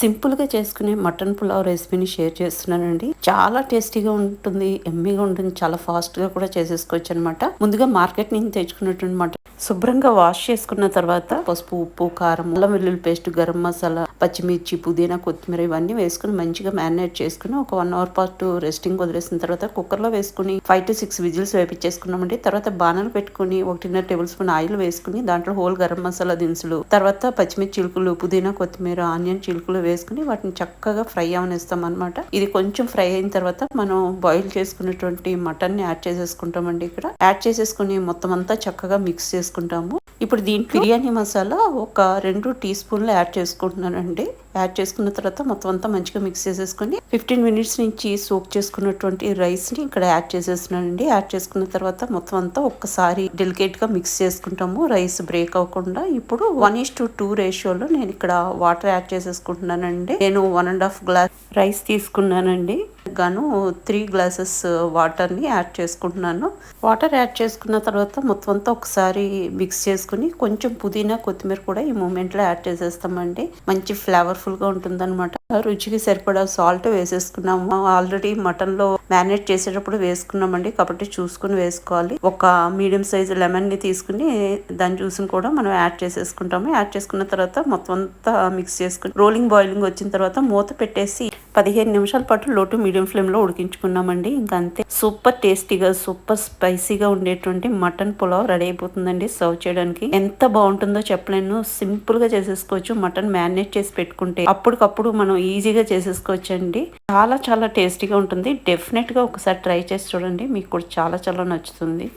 సింపుల్గా చేసుకునే మటన్ పులావ్ రెసిపీని షేర్ చేస్తున్నానండి. చాలా టేస్టీగా ఉంటుంది ఎమ్మీగా ఉంటుంది చాలా ఫాస్ట్గా కూడా చేసేసుకోవచ్చు అనమాట ముందుగా మార్కెట్ నుంచి తెచ్చుకున్నట్టు అనమాట శుభ్రంగా వాష్ చేసుకున్న తర్వాత పసుపు ఉప్పు కారం అల్లం వెల్లుల్లి పేస్ట్ గరం మసాలా పచ్చిమిర్చి పుదీనా కొత్తిమీర ఇవన్నీ వేసుకుని మంచిగా మ్యారినేట్ చేసుకుని ఒక వన్ అవర్ పాటు రెస్టింగ్ వదిలేసిన తర్వాత కుక్కర్లో వేసుకుని ఫైవ్ టు సిక్స్ విజిల్స్ వేపించేసుకున్నామండి. తర్వాత బాణలు పెట్టుకుని ఒకటిన్నర టేబుల్ స్పూన్ ఆయిల్ వేసుకుని దాంట్లో హోల్ గరం మసాలా దినుసులు తర్వాత పచ్చిమిర్చి చిలుకలు పుదీనా కొత్తిమీర ఆనియన్ చిలుకలు వేసుకుని వాటిని చక్కగా ఫ్రై అవనిస్తాం అనమాట ఇది కొంచెం ఫ్రై అయిన తర్వాత మనం బాయిల్ చేసుకున్నటువంటి మటన్ని యాడ్ చేసేసుకుంటామండి ఇక్కడ. యాడ్ చేసేసుకుని మొత్తం అంతా చక్కగా మిక్స్ చేసుకుంటాము. ఇప్పుడు దీంట్లో బిర్యానీ మసాలా ఒక రెండు టీ స్పూన్లు యాడ్ చేసుకుంటున్నానండి. యాడ్ చేసుకున్న తర్వాత మొత్తం అంతా మంచిగా మిక్స్ చేసేసుకుని ఫిఫ్టీన్ మినిట్స్ నుంచి సోక్ చేసుకున్నటువంటి రైస్ని ఇక్కడ యాడ్ చేసేస్తున్నానండి. యాడ్ చేసుకున్న తర్వాత మొత్తం అంతా ఒక్కసారి డెలికేట్గా మిక్స్ చేసుకుంటాము. రైస్ బ్రేక్ అవ్వకుండా ఇప్పుడు వన్ ఈస్ టు టూ రేషియోలో నేను ఇక్కడ వాటర్ యాడ్ చేసేసుకుంటున్నానండి. నేను one and half glass rice తీసుకున్నానండి. గాను త్రీ గ్లాసెస్ వాటర్ని యాడ్ చేసుకుంటున్నాను. వాటర్ యాడ్ చేసుకున్న తర్వాత మొత్తం అంతా ఒకసారి మిక్స్ చేసుకుని కొంచెం పుదీనా కొత్తిమీర కూడా ఈ మూమెంట్లో యాడ్ చేసేస్తామండి. మంచి ఫ్లేవర్ఫుల్గా గా రుచికి సరిపడా సాల్ట్ వేసేసుకున్నాము. ఆల్రెడీ మటన్లో మ్యారినేట్ చేసేటప్పుడు వేసుకున్నామండి. కాబట్టి చూసుకుని వేసుకోవాలి. ఒక మీడియం సైజ్ లెమన్ని తీసుకుని దాని జ్యూస్ని కూడా మనం యాడ్ చేసేసుకుంటాము. యాడ్ చేసుకున్న తర్వాత మొత్తం అంతా మిక్స్ చేసుకుని రోలింగ్ బాయిలింగ్ వచ్చిన తర్వాత మూత పెట్టేసి పదిహేను నిమిషాల పాటు లోటు మీడియం ఫ్లేమ్లో ఉడికించుకున్నామండి. ఇంకంతే అంతే. సూపర్ టేస్టీగా సూపర్ స్పైసీగా ఉండేటువంటి మటన్ పులావ్ రెడీ అయిపోతుందండి సర్వ్ చేయడానికి. ఎంత బాగుంటుందో చెప్పలేను. సింపుల్గా చేసేసుకోవచ్చు. మటన్ మ్యారినేట్ చేసి పెట్టుకుంటే అప్పటికప్పుడు మనం ఈజీగా చేసేసుకోవచ్చు అండి చాలా చాలా టేస్టీగా ఉంటుంది. డెఫినెట్గా ఒకసారి ట్రై చేసి చూడండి. మీకు కూడా చాలా చాలా నచ్చుతుంది.